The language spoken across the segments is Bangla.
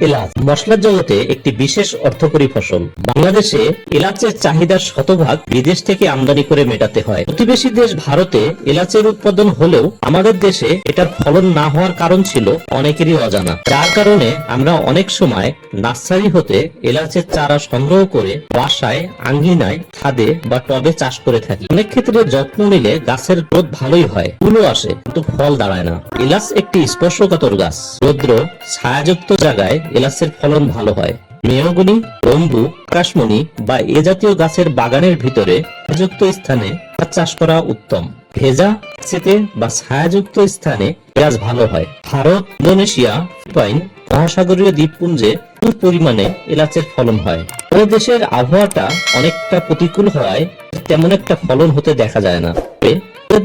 এলাচ মশলার জগতে একটি বিশেষ অর্থকরী ফসল। বাংলাদেশে এলাচের চাহিদার শতভাগ বিদেশ থেকে আমদানি করে মেটাতে হয়। প্রতিবেশী দেশ ভারতে এলাচের উৎপাদন হলেও আমাদের দেশে এটার ফলন না হওয়ার কারণ ছিল অনেকেরই অজানা। যার কারণে আমরা অনেক সময় নার্সারি হতে এলাচের চারা সংগ্রহ করে বাসায়, আঙ্গিনায়, খাদে বা টবে চাষ করে থাকি। অনেক ক্ষেত্রে যত্ন নিলে গাছের গ্রোথ ভালোই হয়, ফুলও আসে, কিন্তু ফল দাঁড়ায় না। এলাচ একটি স্পর্শকাতর গাছ। রৌদ্র ছায়াযুক্ত জায়গায় এলাচের ফলন ভালো হয়। মেয়গুনি বম্বু আকাশমণি বা এ জাতীয় গাছের বাগানের ভিতরে যুক্ত স্থানে চাষ করা উত্তম। ভেজা সেতে বা ছায়াযুক্ত স্থানে গাছ ভালো হয়। ভারত, ইন্দোনেশিয়া, ফিলিপাইন মহাসাগরীয় দ্বীপপুঞ্জে প্রচুর পরিমাণে এলাচের ফলন হয়। আমাদের দেশের আবহাওয়াটা অনেকটা প্রতিকূল হওয়ায় তেমন একটা ফলন হতে দেখা যায় না।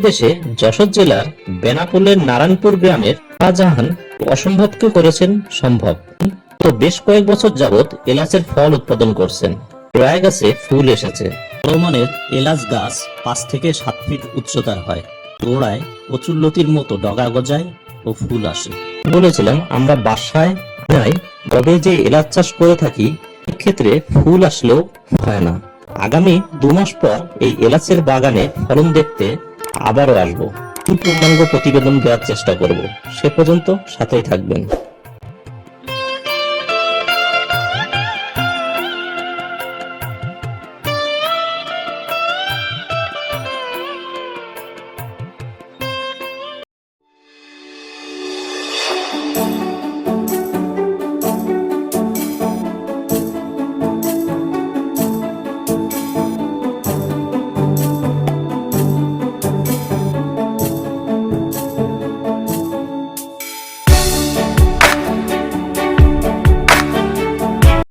দেশে যশোর জেলার বেনাপোলের নারায়ণপুর গ্রামের শাহজাহান অসম্ভবকে করেছেন সম্ভব। তো বেশ কয়েক বছর যাবত এলাচের ফল উৎপাদন করছেন। প্রায় গাছে ফুল এসেছে। বর্তমানের এলাচ গাছ পাঁচ থেকে সাত ফিট উচ্চতার হয়। গোড়ায় কচুল্লতির মতো ডগা গজায় ও ফুল আসে। বলেছিলাম, আমরা বাসায় নাই তবে যে এলাচ চাষ করে থাকি ক্ষেত্রে ফুল আসলেও হয় না। আগামী দু মাস পর এই এলাচের বাগানে ফলন দেখতে আবারও আসব। পূর্ণাঙ্গ প্রতিবেদন দেওয়ার চেষ্টা করব। সে পর্যন্ত সাথেই থাকবেন।